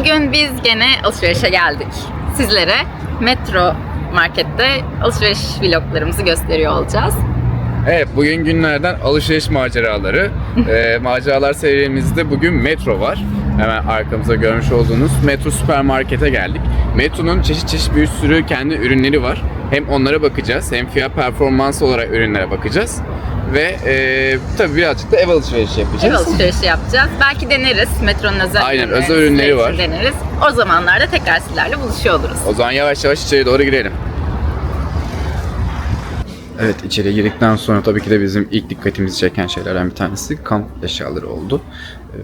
Bugün biz gene alışverişe geldik. Sizlere Metro Market'te alışveriş vloglarımızı gösteriyor olacağız. Evet bugün günlerden alışveriş maceraları. Ee, maceralar serimizde bugün Metro var. Hemen arkamızda görmüş olduğunuz Metro süpermarkete geldik. Metro'nun çeşit çeşit bir sürü kendi ürünleri var. Hem onlara bakacağız hem fiyat performans olarak ürünlere bakacağız. Ve e, tabii birazcık da ev alışverişi Ev yapacağız. alışverişi yapacağız. Belki deneriz. Metro'nun özel Aynen, ürünlerini özel ürünleri var. Deneriz. O zamanlarda tekrar sizlerle buluşuyor oluruz. O zaman yavaş yavaş içeri doğru girelim. Evet içeri girdikten sonra tabii ki de bizim ilk dikkatimizi çeken şeylerden bir tanesi kamp eşyaları oldu.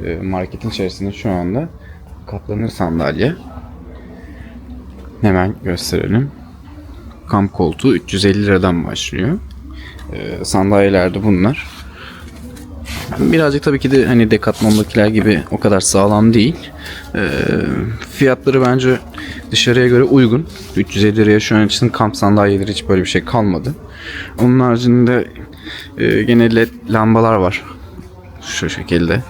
Ee, marketin içerisinde şu anda katlanır sandalye. Hemen gösterelim. Kamp koltuğu 350 liradan başlıyor. Ee, sandalyeler de bunlar. Birazcık tabii ki de hani Decathlon'dakiler gibi o kadar sağlam değil. Ee, fiyatları bence dışarıya göre uygun. 350 liraya şu an için kamp sandalyeleri hiç böyle bir şey kalmadı. Onun haricinde e, gene led lambalar var. Şu şekilde.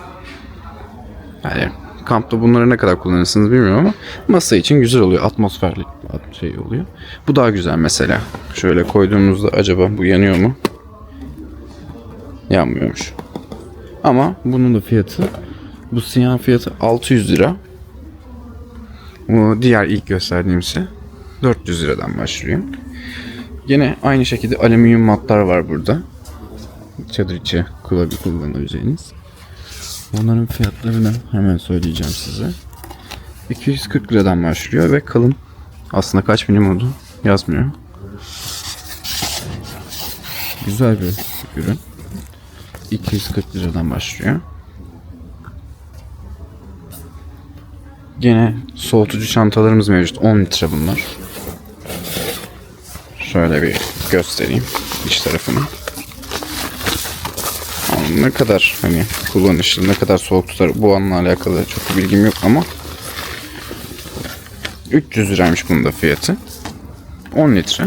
Yani kampta bunları ne kadar kullanırsınız bilmiyorum ama masa için güzel oluyor. Atmosferli şey oluyor. Bu daha güzel mesela. Şöyle koyduğumuzda acaba bu yanıyor mu? Yanmıyormuş. Ama bunun da fiyatı bu siyah fiyatı 600 lira. Bu diğer ilk gösterdiğimse 400 liradan başlıyor. Yine aynı şekilde alüminyum matlar var burada. Çadır içi kullanı- kullanabileceğiniz. Onların fiyatlarını hemen söyleyeceğim size. 240 liradan başlıyor ve kalın. Aslında kaç milim oldu yazmıyor. Güzel bir ürün. 240 liradan başlıyor. Gene soğutucu çantalarımız mevcut. 10 litre bunlar. Şöyle bir göstereyim iç tarafını. Ama ne kadar hani kullanışlı, ne kadar soğuk tutar bu anla alakalı çok bilgim yok ama 300 liraymış bunun da fiyatı. 10 litre.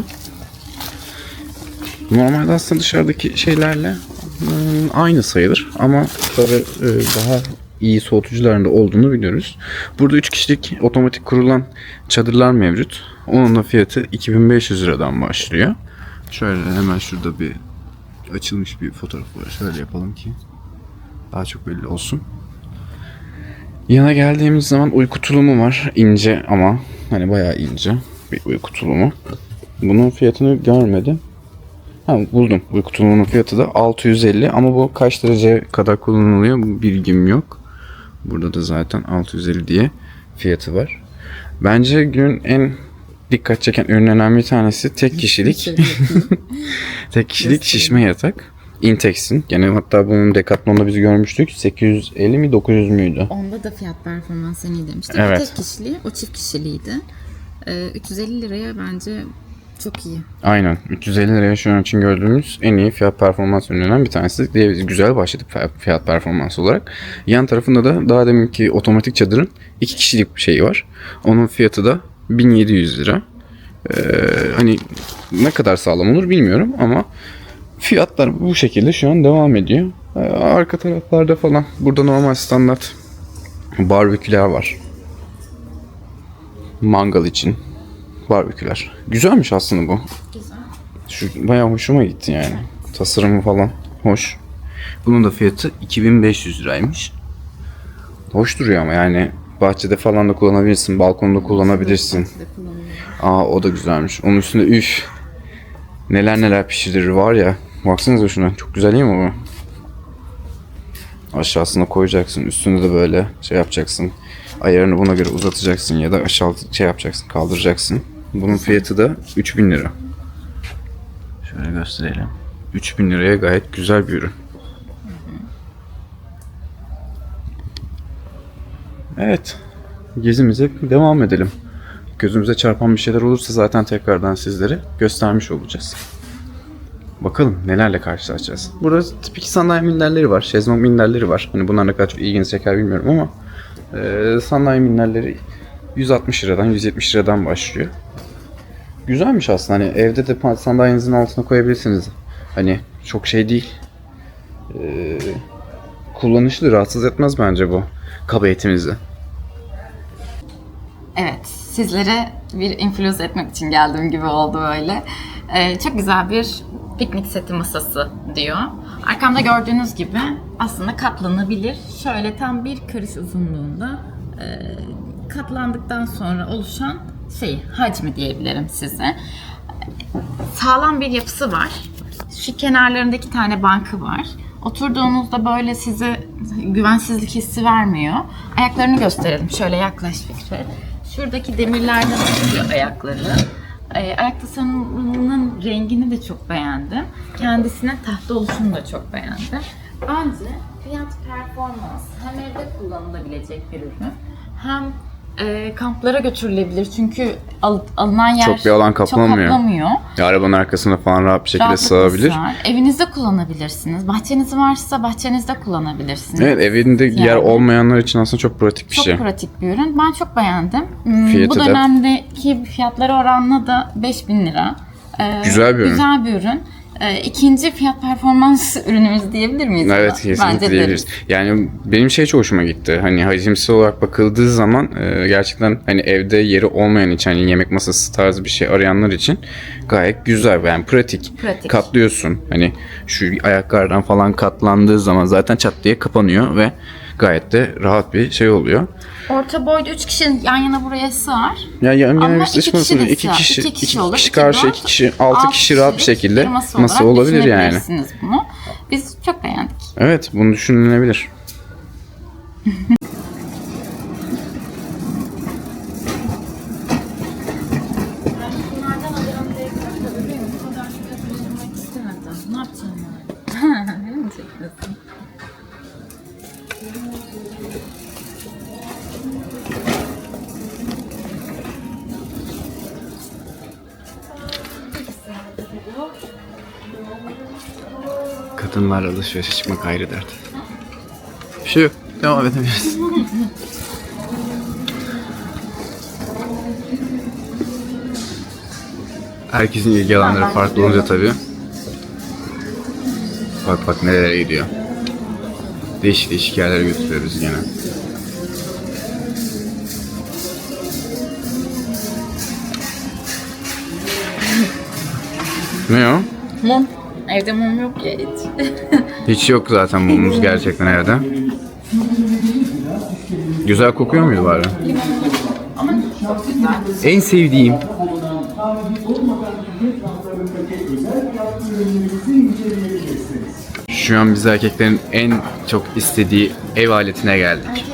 Normalde aslında dışarıdaki şeylerle hmm, aynı sayılır ama tabii e, daha iyi soğutucularında olduğunu biliyoruz. Burada 3 kişilik otomatik kurulan çadırlar mevcut. Onun da fiyatı 2500 liradan başlıyor. Şöyle hemen şurada bir açılmış bir fotoğraf var. Şöyle yapalım ki daha çok belli olsun. Yana geldiğimiz zaman uyku tulumu var. İnce ama hani bayağı ince bir uyku tulumu. Bunun fiyatını görmedim. Ha, buldum. Uyku tulumunun fiyatı da 650 ama bu kaç derece kadar kullanılıyor bilgim yok. Burada da zaten 650 diye fiyatı var. Bence günün en dikkat çeken ürünlerden bir tanesi tek kişilik. tek kişilik şişme yatak. Intex'in. Gene hatta bunun Decathlon'da biz görmüştük. 850 mi 900 müydü? Onda da fiyat performans en iyi demiştik. Evet. Tek kişiliği, o çift kişiliğiydi. Ee, 350 liraya bence çok iyi. Aynen. 350 liraya şu an için gördüğümüz en iyi fiyat performans ürünlerinden bir tanesi. Diye güzel başladık fi- fiyat performans olarak. Yan tarafında da daha deminki otomatik çadırın iki kişilik bir şeyi var. Onun fiyatı da 1700 lira. Ee, hani ne kadar sağlam olur bilmiyorum ama fiyatlar bu şekilde şu an devam ediyor. Ee, arka taraflarda falan burada normal standart barbeküler var. Mangal için barbeküler. Güzelmiş aslında bu. Güzel. Şu bayağı hoşuma gitti yani. Tasarımı falan hoş. Bunun da fiyatı 2500 liraymış. Hoş duruyor ama yani bahçede falan da kullanabilirsin, balkonda kullanabilirsin. Aa o da güzelmiş. Onun üstünde üf. Neler neler pişirilir var ya. Baksanıza şuna. Çok güzel değil mi bu? Aşağısına koyacaksın. Üstünde de böyle şey yapacaksın. Ayarını buna göre uzatacaksın ya da aşağı şey yapacaksın, kaldıracaksın. Bunun fiyatı da 3000 lira. Şöyle gösterelim. 3000 liraya gayet güzel bir ürün. Evet. Gezimize devam edelim. Gözümüze çarpan bir şeyler olursa zaten tekrardan sizlere göstermiş olacağız. Bakalım nelerle karşılaşacağız. Burada tipik sandalye minderleri var. Şezlong minderleri var. Hani bunlar ne kadar çok ilginizi çeker bilmiyorum ama e, sandalye minderleri 160 liradan 170 liradan başlıyor. Güzelmiş aslında. Hani evde de sandalyenizin altına koyabilirsiniz. Hani çok şey değil. E, kullanışlı, rahatsız etmez bence bu kaba etimizi. Evet, sizlere bir influence etmek için geldiğim gibi oldu böyle. Ee, çok güzel bir piknik seti masası diyor. Arkamda gördüğünüz gibi aslında katlanabilir. Şöyle tam bir karış uzunluğunda e, katlandıktan sonra oluşan şey hacmi diyebilirim size. Sağlam bir yapısı var. Şu kenarlarında iki tane bankı var. Oturduğunuzda böyle size güvensizlik hissi vermiyor. Ayaklarını gösterelim. Şöyle yaklaş Fikret. Şuradaki demirlerden açılıyor ayakları. Ee, ayak tasarımının rengini de çok beğendim. Kendisine tahta oluşunu da çok beğendim. Bence fiyat performans hem evde kullanılabilecek bir ürün hem e, kamplara götürülebilir çünkü al- alınan yer Çok bir alan kaplamıyor. Çok kaplamıyor. Ya arabanın arkasına falan rahat bir şekilde Rahatlıkla sığabilir. sığar. Evinizde kullanabilirsiniz. Bahçeniz varsa bahçenizde kullanabilirsiniz. Evet evinde yer Yani. olmayanlar için aslında çok pratik bir Çok şey. pratik bir ürün. Ben çok beğendim. Hmm, Fiyatı Bu dönemdeki fiyatları oranla da 5000 lira. Ee, Güzel bir ürün. Güzel bir ürün. Ee, ikinci fiyat performans ürünümüz diyebilir miyiz? buna? Evet kesinlikle Bence diyebiliriz. deriz. Yani benim şey çok hoşuma gitti. Hani hacimsel olarak bakıldığı zaman e, gerçekten hani evde yeri olmayan için hani yemek masası tarzı bir şey arayanlar için gayet güzel yani pratik. Pratik. Katlıyorsun. Hani şu ayaklardan falan katlandığı zaman zaten çat diye kapanıyor ve gayet de rahat bir şey oluyor. Orta boyda 3 kişi yan yana buraya sığar. Ya yan yana bir iki sıçmasın. kişi de İki kişi, İki iki kişi olur, kişi karşı, dört, iki kişi, altı Altı kişi rahat bir şekilde bir masa olabilir yani. bunu. Biz çok beğendik. Evet bunu düşünülebilir. Bunlardan alırım Kadınlarla alışverişe çıkmak ayrı dert. Bir şey yok. Devam edebiliriz. Herkesin ilgi alanları farklı olunca tabii. Bak bak nerelere gidiyor. Değişik değişik yerlere götürüyoruz gene. Ne o? Mum. Evde mum yok ya hiç. Hiç yok zaten mumumuz gerçekten evde. Güzel kokuyor muydu bari? En sevdiğim. Şu an biz erkeklerin en çok istediği ev aletine geldik.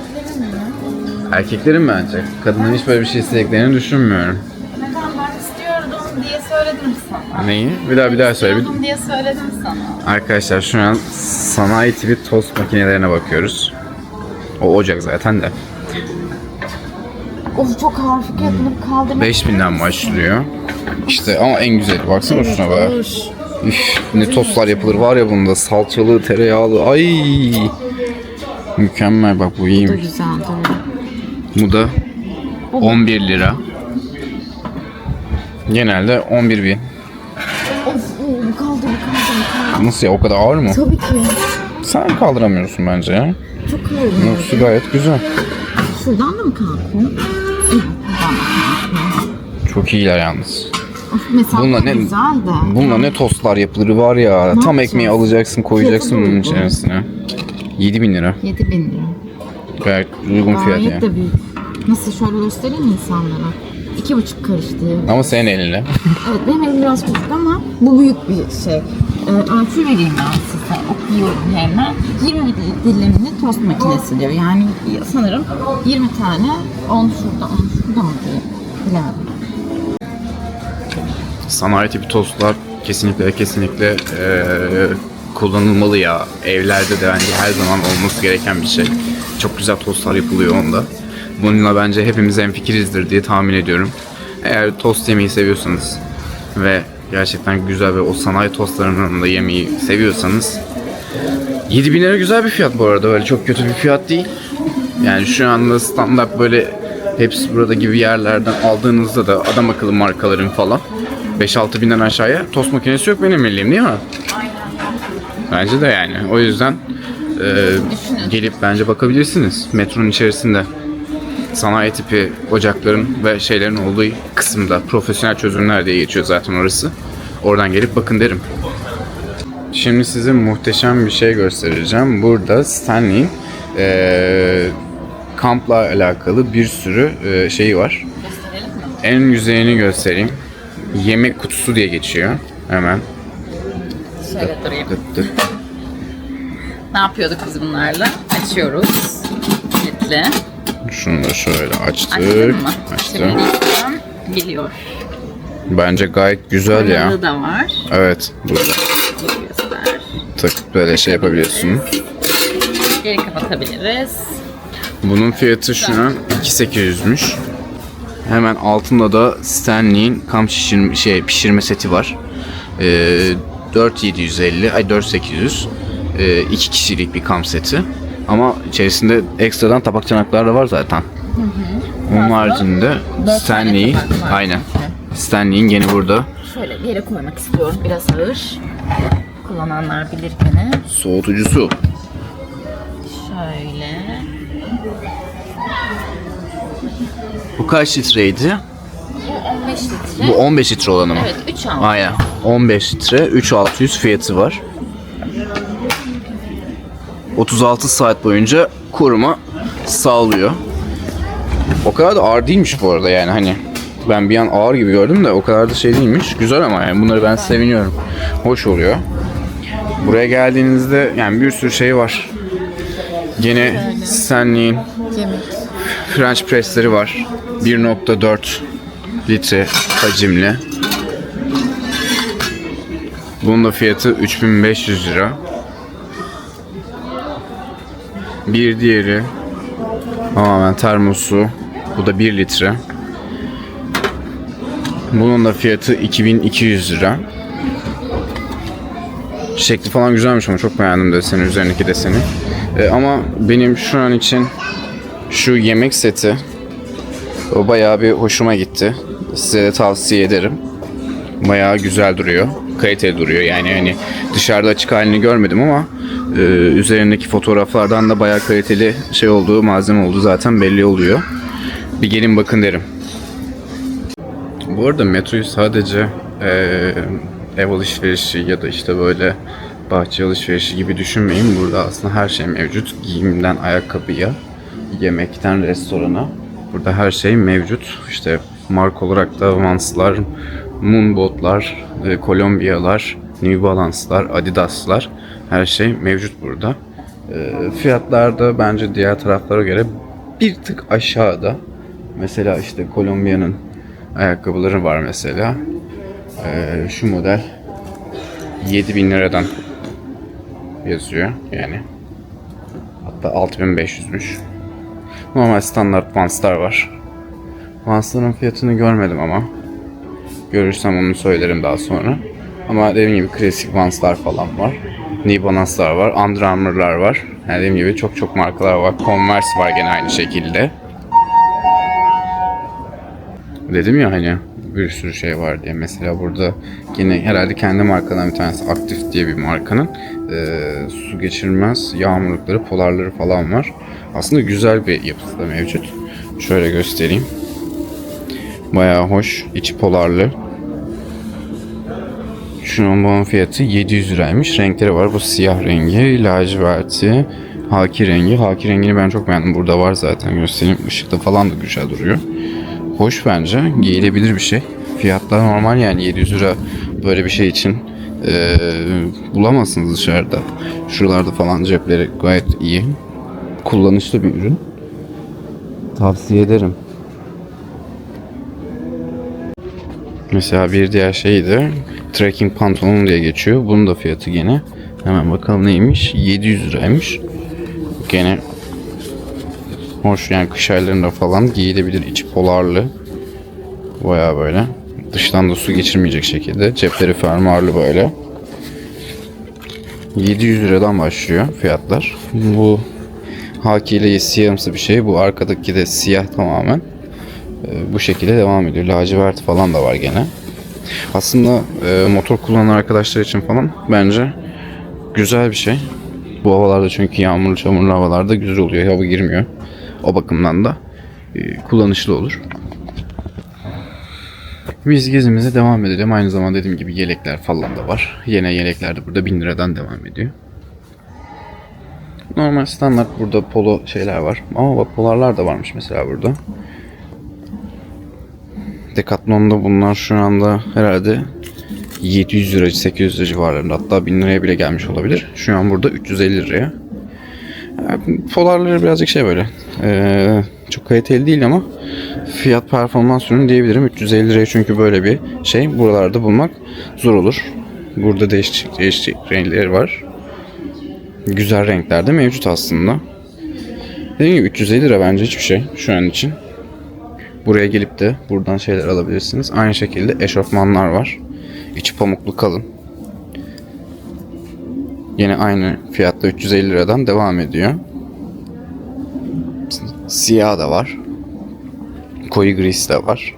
Erkeklerin mi bence? Kadının hiç böyle bir şey istediklerini düşünmüyorum. Neden ben istiyordum diye söyledim sana. Neyi? Bir daha bir daha söyle. Bir- İstiyordum diye söyledim sana. Arkadaşlar şu an sanayi tipi tost makinelerine bakıyoruz. O ocak zaten de. Of çok ağır Fikret bunu kaldırmak 5000'den başlıyor. İşte ama en güzeli baksana şuna be. Üf, ne tostlar yapılır var ya bunda salçalı, tereyağlı. Ay! Mükemmel bak bu iyiymiş. Güzel duruyor. Bu da 11 lira. Genelde 11 bin. Of bu kaldı bu kaldı bu kaldı. Nasıl ya o kadar ağır mı? Tabii ki. Sen kaldıramıyorsun bence ya. Çok ağır. Yoksa gayet güzel. Şuradan da mı kalkıyor? Evet, buradan da kalkıyor. Çok iyiler yalnız. Mesafe Bununla ne- güzel de. Bununla ne tostlar yapılır var ya. Tam yapacağız? ekmeği alacaksın koyacaksın bunun içerisine. 7000 lira. 7000 bin lira. Gayet uygun fiyat yani. de büyük. Nasıl şöyle göstereyim mi insanlara? İki buçuk karış diye. Ama senin elinle. Evet benim elim biraz küçük ama bu büyük bir şey. Ee, ölçü vereyim ben size. Okuyorum hemen. 20 dilimli tost makinesi diyor. Yani sanırım 20 tane 10 şurada 10 şurada mı diye. Bilemedim. Sanayi tipi tostlar kesinlikle kesinlikle eee, kullanılmalı ya. Evlerde de bence her zaman olması gereken bir şey. Çok güzel tostlar yapılıyor onda. Bununla bence hepimiz hemfikirizdir diye tahmin ediyorum. Eğer tost yemeyi seviyorsanız ve gerçekten güzel ve o sanayi tostlarının da yemeyi seviyorsanız 7000 lira güzel bir fiyat bu arada. Öyle çok kötü bir fiyat değil. Yani şu anda standart böyle hepsi burada gibi yerlerden aldığınızda da adam akıllı markaların falan 5-6 binden aşağıya tost makinesi yok benim bildiğim değil mi? Bence de yani. O yüzden e, gelip bence bakabilirsiniz metronun içerisinde. sanayi tipi ocakların ve şeylerin olduğu kısımda profesyonel çözümler diye geçiyor zaten orası. Oradan gelip bakın derim. Şimdi size muhteşem bir şey göstereceğim. Burada Stanley'in eee, kampla alakalı bir sürü eee, şeyi var. En yüzeyini göstereyim. Yemek kutusu diye geçiyor. Hemen. Şöyle durayım. Tık tık. Ne yapıyorduk biz bunlarla? Açıyoruz. Kilitli. Şunu da şöyle açtık. Açtın mı? Açtım. Şimdi. Geliyor. Bence gayet güzel ya. Kanalı da var. Evet. Burada göster. tık böyle şey yapabiliyorsun. Geri kapatabiliriz. Bunun fiyatı şu an 2800'müş. Hemen altında da Stanley'in kamp şişirme, şey, pişirme seti var. Ee, 4750, ay 4800. Ee, iki kişilik bir kamp seti. Ama içerisinde ekstradan tabak çanaklar da var zaten. Onun haricinde tane Stanley, tabak var. aynen. Stanley'in gene burada Şöyle bir yere koymak istiyorum. Biraz ağır. Kullananlar bilir beni. soğutucusu. Şöyle. Bu kaç litreydi? Bu 15 litre. Bu 15 litre olanı mı? Evet 3 al. Aynen. 15 litre 3600 fiyatı var. 36 saat boyunca koruma sağlıyor. O kadar da ağır değilmiş bu arada yani hani ben bir an ağır gibi gördüm de o kadar da şey değilmiş. Güzel ama yani bunları ben seviniyorum. Hoş oluyor. Buraya geldiğinizde yani bir sürü şey var. Gene Yemek. French press'leri var. 1.4 litre hacimli. Bunun da fiyatı 3500 lira. Bir diğeri tamamen termosu. Bu da 1 litre. Bunun da fiyatı 2200 lira. Şekli falan güzelmiş ama çok beğendim deseni, üzerindeki deseni. Ee, ama benim şu an için şu yemek seti o bayağı bir hoşuma gitti. Size de tavsiye ederim. Bayağı güzel duruyor. Kaliteli duruyor. Yani hani dışarıda açık halini görmedim ama e, üzerindeki fotoğraflardan da bayağı kaliteli şey olduğu, malzeme olduğu zaten belli oluyor. Bir gelin bakın derim. Bu arada metroyu sadece e, ev alışverişi ya da işte böyle bahçe alışverişi gibi düşünmeyin. Burada aslında her şey mevcut. Giyimden ayakkabıya, yemekten restorana. Burada her şey mevcut. İşte marka olarak da Vans'lar, Moonbot'lar, e, Colombia'lar, New Balance'lar, Adidas'lar her şey mevcut burada. E, fiyatlar da bence diğer taraflara göre bir tık aşağıda. Mesela işte Colombia'nın ayakkabıları var mesela. E, şu model 7000 liradan yazıyor yani. Hatta 6500'müş. Normal standart Vans'lar var. Vans'ların fiyatını görmedim ama. Görürsem onu söylerim daha sonra. Ama dediğim gibi klasik Vans'lar falan var. New Balance'lar var. Under Armour'lar var. Yani dediğim gibi çok çok markalar var. Converse var gene aynı şekilde. Dedim ya hani bir sürü şey var diye. Mesela burada yine herhalde kendi markadan bir tanesi Aktif diye bir markanın eee, su geçirmez yağmurlukları, polarları falan var. Aslında güzel bir yapısı da mevcut. Şöyle göstereyim. Bayağı hoş. içi polarlı. Şunun bunun fiyatı 700 liraymış. Renkleri var. Bu siyah rengi, laciverti, haki rengi. Haki rengini ben çok beğendim. Burada var zaten göstereyim. Işıkta falan da güzel duruyor. Hoş bence. Giyilebilir bir şey. Fiyatlar normal yani 700 lira böyle bir şey için eee, bulamazsınız dışarıda. Şuralarda falan cepleri gayet iyi. Kullanışlı bir ürün. Tavsiye ederim. Mesela bir diğer şey de trekking pantolon diye geçiyor. Bunun da fiyatı gene. Hemen bakalım neymiş. 700 liraymış. Gene hoş yani kış aylarında falan giyilebilir. İçi polarlı. Baya böyle. Dıştan da su geçirmeyecek şekilde. Cepleri fermuarlı böyle. 700 liradan başlıyor fiyatlar. Bu hakiyle siyahımsı bir şey. Bu arkadaki de siyah tamamen. Ee, bu şekilde devam ediyor. Lacivert falan da var gene. Aslında e, motor kullanan arkadaşlar için falan bence güzel bir şey. Bu havalarda çünkü yağmurlu çamurlu havalarda güzel oluyor. Hava girmiyor. O bakımdan da e, kullanışlı olur. Biz gezimize devam edelim. Aynı zamanda dediğim gibi yelekler falan da var. Yine yelekler de burada 1000 liradan devam ediyor. Normal standart burada polo şeyler var. Ama bak polarlar da varmış mesela burada. Decathlon'da bunlar şu anda herhalde 700 lira, 800 lira civarlarında. Hatta 1000 liraya bile gelmiş olabilir. Şu an burada 350 liraya. Yani Polarları birazcık şey böyle. eee, çok kaliteli değil ama fiyat performans ürünü diyebilirim. 350 liraya çünkü böyle bir şey buralarda bulmak zor olur. Burada değişik değişik renkleri var. Güzel renkler de mevcut aslında. Dediğim gibi 350 lira bence hiçbir şey şu an için. Buraya gelip de buradan şeyler alabilirsiniz. Aynı şekilde eşofmanlar var. İçi pamuklu kalın. Yine aynı fiyatta 350 liradan devam ediyor. Siyah da var. Koyu gris de var.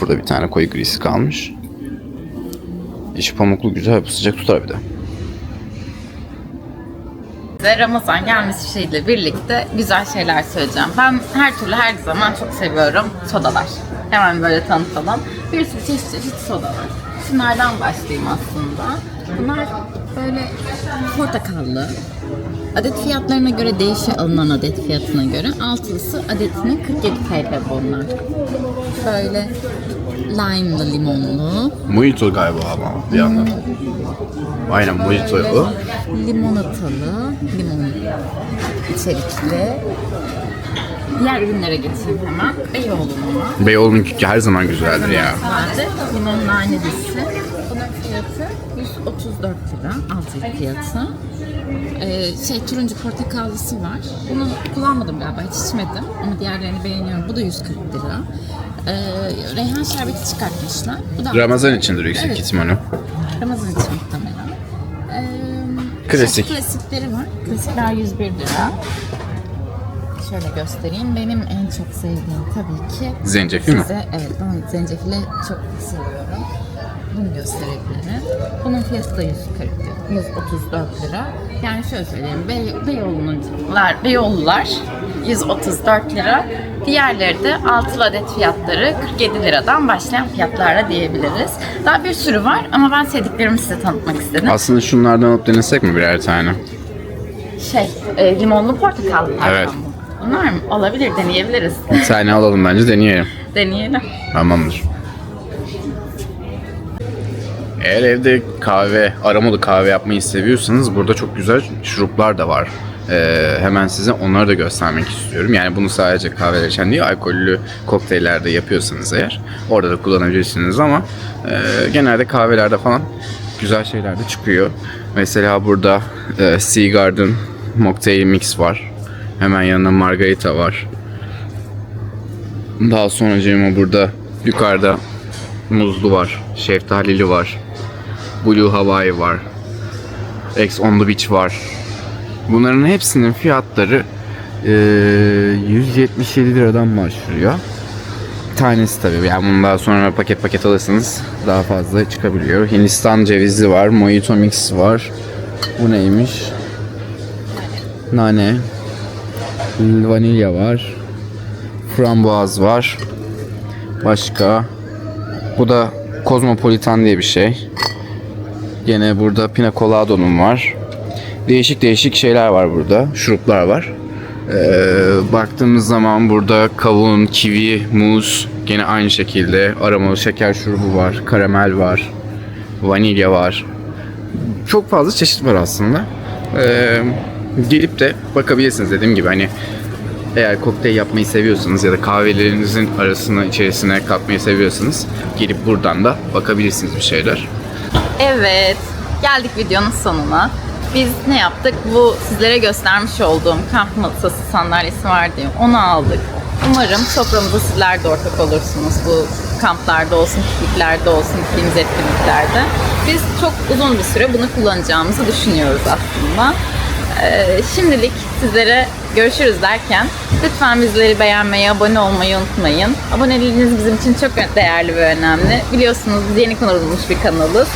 Burada bir tane koyu grisi kalmış. İçi pamuklu güzel bu sıcak tutar bir de. Size Ramazan gelmesiyle birlikte güzel şeyler söyleyeceğim. Ben her türlü her zaman çok seviyorum sodalar. Hemen böyle tanıtalım. Bir sürü çeşit çeşit soda. Şunlardan başlayayım aslında. Bunlar böyle portakallı. Adet fiyatlarına göre değişiyor alınan adet fiyatına göre. Altılısı adetine 47 TL bunlar. Böyle lime'lı limonlu. Mojito galiba ama bir yandan. Aynen mojito bu. limonatalı, limon içerikli. Diğer ürünlere geçeyim hemen. Beyoğlu'nun Beyoğlu'nun her zaman güzeldir ya. Sade limon nanelisi. Bunun fiyatı 134 lira. Altı fiyatı. Ee, şey turuncu portakallısı var. Bunu kullanmadım galiba hiç içmedim ama diğerlerini beğeniyorum. Bu da 140 lira. Ee, reyhan şerbeti çıkartmışlar. Bu da Ramazan içindir yüksek Evet. ihtimalle. Ramazan için muhtemelen. Ee, Klasik. şey, klasikleri var. Klasikler 101 lira. Şöyle göstereyim. Benim en çok sevdiğim tabii ki Zencefil mi? size, evet ben zencefili çok seviyorum. Bunu gösterebilirim. Bunun fiyatı da 140 lira, 134 lira. Yani şöyle söyleyeyim, Bey, Beyoğlu'nlar, Beyoğlular 134 lira. Diğerleri de altılı adet fiyatları 47 liradan başlayan fiyatlarla diyebiliriz. Daha bir sürü var ama ben sevdiklerimi size tanıtmak istedim. Aslında şunlardan alıp denesek mi birer tane? Şey, e, limonlu portakallılar. Evet. Bunlar mı? Olabilir, deneyebiliriz. Bir tane alalım bence deneyelim. Deneyelim. Tamamdır. Eğer evde kahve, aromalı kahve yapmayı seviyorsanız burada çok güzel şuruplar da var. Ee, hemen size onları da göstermek istiyorum. Yani bunu sadece kahve içen değil, alkollü kokteyllerde yapıyorsanız eğer orada da kullanabilirsiniz ama e, genelde kahvelerde falan güzel şeyler de çıkıyor. Mesela burada e, Sea Garden Mocktail Mix var. Hemen yanında Margarita var. Daha sonra burada yukarıda muzlu var, şeftalili var, Blue Hawaii var, X on the Beach var. Bunların hepsinin fiyatları eee, 177 liradan başlıyor. Tanesi tabii yani bunu daha sonra paket paket alırsanız daha fazla çıkabiliyor. Hindistan cevizi var, Mojito Mix var. Bu neymiş? Nane. Vanilya var. Frambuaz var. Başka. Bu da Kozmopolitan diye bir şey. Gene burada Pina Colado'nun var. Değişik değişik şeyler var burada. Şuruplar var. Ee, baktığımız zaman burada kavun, kivi, muz gene aynı şekilde aromalı şeker şurubu var, karamel var, vanilya var. Çok fazla çeşit var aslında. Ee, gelip de bakabilirsiniz dediğim gibi hani eğer kokteyl yapmayı seviyorsanız ya da kahvelerinizin arasına içerisine katmayı seviyorsanız gelip buradan da bakabilirsiniz bir şeyler. Evet, geldik videonun sonuna. Biz ne yaptık? Bu sizlere göstermiş olduğum kamp masası sandalyesi var diye onu aldık. Umarım soframıza sizler de ortak olursunuz bu kamplarda olsun, pikniklerde olsun, gittiğimiz etkinliklerde. Biz çok uzun bir süre bunu kullanacağımızı düşünüyoruz aslında. Ee, şimdilik sizlere görüşürüz derken lütfen bizleri beğenmeyi, abone olmayı unutmayın. Aboneliğiniz bizim için çok değerli ve önemli. Biliyorsunuz yeni kurulmuş bir kanalız.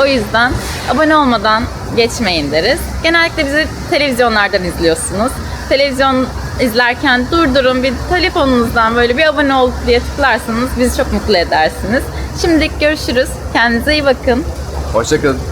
O yüzden abone olmadan geçmeyin deriz. Genellikle bizi televizyonlardan izliyorsunuz. Televizyon izlerken durdurun bir telefonunuzdan böyle bir abone ol diye tıklarsanız bizi çok mutlu edersiniz. Şimdilik görüşürüz. Kendinize iyi bakın. Hoşçakalın.